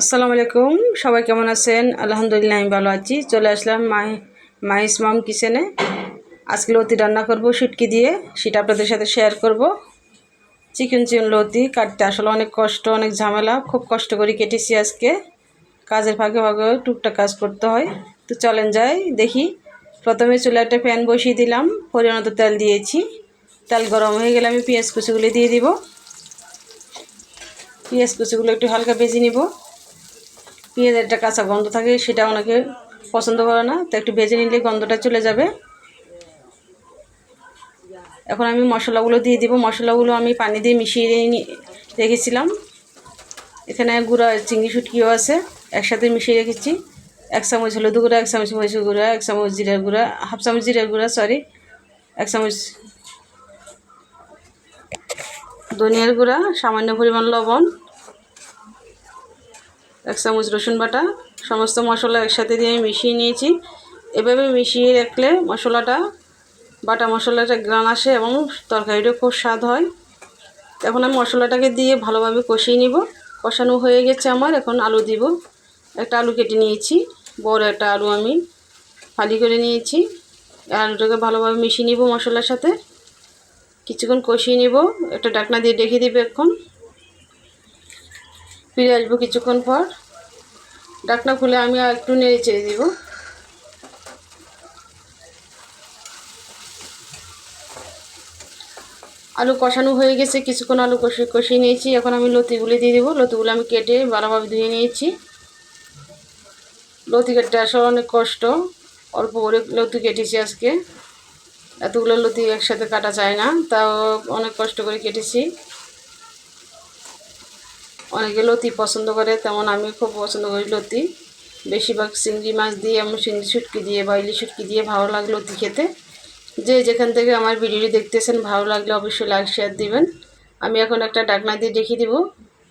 আসসালামু আলাইকুম, সবাই কেমন আছেন? আলহামদুলিল্লাহ, আমি ভালো আছি। চলে আসলাম মাই, মাইস মাম কিচেনে। আজকে লতি রান্না করব শুটকি দিয়ে, সেটা আপনাদের সাথে শেয়ার করব। চিকেন চিকেন লতি কাটতে আসলে অনেক কষ্ট, অনেক ঝামেলা, খুব কষ্ট করে কেটেছি আজকে। কাজের ফাঁকে ফাঁকে টুকটাক কাজ করতে হয়। তো চলেন যাই, দেখি। প্রথমে চুলে একটা প্যান বসিয়ে দিলাম, পরিমাণ মতো তেল দিয়েছি। তেল গরম হয়ে গেলে আমি পেঁয়াজ কুচিগুলি দিয়ে দিব। পেঁয়াজ কুচিগুলো একটু হালকা ভেজে নিব। পেঁয়াজের একটা কাঁচা গন্ধ থাকে, সেটা অনেকে পছন্দ করে না, তো একটু ভেজে নিলে গন্ধটা চলে যাবে। এখন আমি মশলাগুলো দিয়ে দিব, মশলাগুলো আমি পানি দিয়ে মিশিয়ে রেখেছিলাম। এখানে গুঁড়া, চিংড়ি শুটকিও আছে, একসাথে মিশিয়ে রেখেছি। এক চামচ হলুদ গুঁড়া, এক চামচ মরিচের গুঁড়া, এক চামচ জিরার গুঁড়া, হাফ চামচ জিরার গুঁড়া সরি এক চামচ ধনিয়ার গুঁড়া, সামান্য পরিমাণ লবণ এক চামচ রসুন বাটা, সমস্ত মশলা একসাথে দিয়ে আমি মিশিয়ে নিয়েছি। এভাবে মিশিয়ে রাখলে মশলাটা, বাটা মশলাটা গ্রান আসে এবং তরকারিটা খুব স্বাদ হয়। এখন আমি মশলাটাকে দিয়ে ভালোভাবে কষিয়ে নিব। কষানো হয়ে গেছে আমার, এখন আলু দিব। একটা আলু কেটে নিয়েছি, বড় একটা আলু আমি ফালি করে নিয়েছি। আলুটাকে ভালোভাবে মিশিয়ে নিব মশলার সাথে। কিছুক্ষণ কষিয়ে নিব, একটা ডাকনা দিয়ে ডেকে দিবে এখন। ফিরে আসব কিছুক্ষণ পর। ডাকনা খুলে আমি আর একটু নেড়ে চেড়ে দিব। আলু কষানো হয়ে গেছে, কিছুক্ষণ আলু কষিয়ে কষিয়ে নিয়েছি। এখন আমি লতিগুলি দিয়ে দিব। লতিগুলো আমি কেটে ভালোভাবে ধুয়ে নিয়েছি। লতি কাটতে আসলে অনেক কষ্ট। অল্প করে লতি কেটেছি আজকে। এতগুলো লতি একসাথে কাটা যায় না, তাও অনেক কষ্ট করে কেটেছি। অনেকে লতি পছন্দ করে, তেমন আমি খুব পছন্দ করি লতি। বেশিরভাগ চিংড়ি মাছ দিয়ে আমি চিংড়ি শুটকি দিয়ে বা ইলিশ শুটকি দিয়ে ভালো লাগে লতি খেতে। যে যেখান থেকে আমার ভিডিওটি দেখতেছেন, ভালো লাগলে অবশ্যই লাইক শেয়ার দিবেন। আমি এখন একটা ডাকনা দিয়ে দেখিয়ে দিব।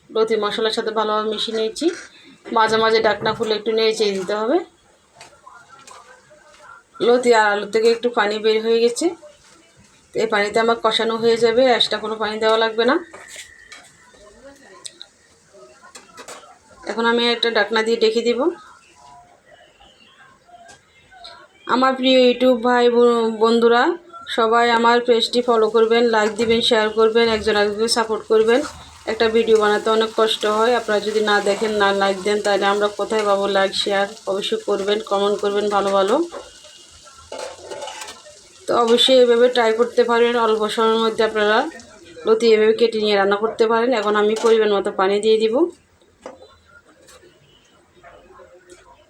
লতি মশলার সাথে ভালোভাবে মিশিয়ে নিয়েছি। মাঝে মাঝে ডাকনা ফুলে একটু নেড়ে দিতে হবে। লতি আর আলু থেকে একটু পানি বের হয়ে গেছে। এই পানিতে আমার কষানো হয়ে যাবে এক্সট্রা কোনো পানি দেওয়া লাগবে না। এখন আমি একটা ডাকনা দিয়ে ডেকে দিব। আমার প্রিয় ইউটিউব ভাই বোন- বন্ধুরা, সবাই আমার পেজটি ফলো করবেন লাইক দিবেন শেয়ার করবেন, একজন একজনকে সাপোর্ট করবেন। একটা ভিডিও বানাতে অনেক কষ্ট হয়। আপনারা যদি না দেখেন, না লাইক দেন, তাহলে আমরা কোথায় পাবো? লাইক শেয়ার অবশ্যই করবেন কমেন্ট করবেন, ভালো ভালো। তো অবশ্যই এভাবে ট্রাই করতে পারেন। অল্প সময়ের মধ্যে আপনারা লতি এভাবে কেটে নিয়ে রান্না করতে পারেন। এখন আমি পরিমাণ মতো পানি দিয়ে দিব।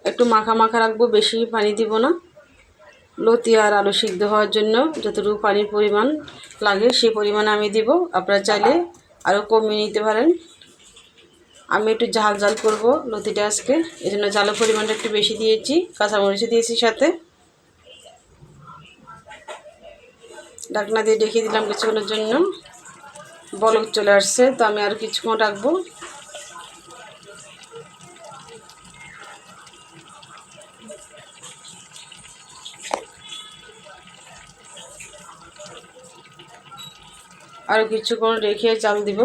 একটু মাখা মাখা রাখব, বেশি পানি দিব না। লতি আর আলু সিদ্ধ হওয়ার জন্য যতটুকু পানির পরিমাণ লাগে সেই পরিমাণে আমি দিব। আপনারা চাইলে আরও কমিয়ে নিতে পারেন। আমি একটু ঝাল ঝাল করব লতিটা আজকে। এই জন্য ঝালের পরিমাণটা একটু বেশি দিয়েছি কাঁচামরিচ দিয়েছি সাথে। ঢাকনা দিয়ে দেখিয়ে দিলাম কিছুক্ষণের জন্য। বলক চলে আসছে, তো আমি আর কিছুক্ষণ রাখব। আরও কিছুক্ষণ রেখে চাল দিব।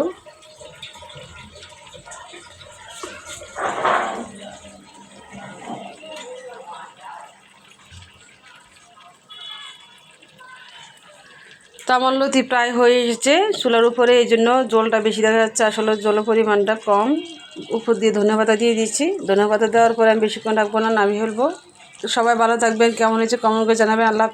লতি প্রায় হয়ে এসেছে চুলার উপরে, এই জন্য জলটা বেশি দেখা যাচ্ছে। আসলে জলের পরিমাণটা কম। উপর দিয়ে ধনে পাতা দিয়ে দিচ্ছি। ধনে পাতা দেওয়ার পরে আমি বেশিক্ষণ রাখব না, নামিয়ে ফেলব। তো সবাই ভালো থাকবেন। কেমন হয়েছে কমেন্ট করে জানাবেন। আল্লাহ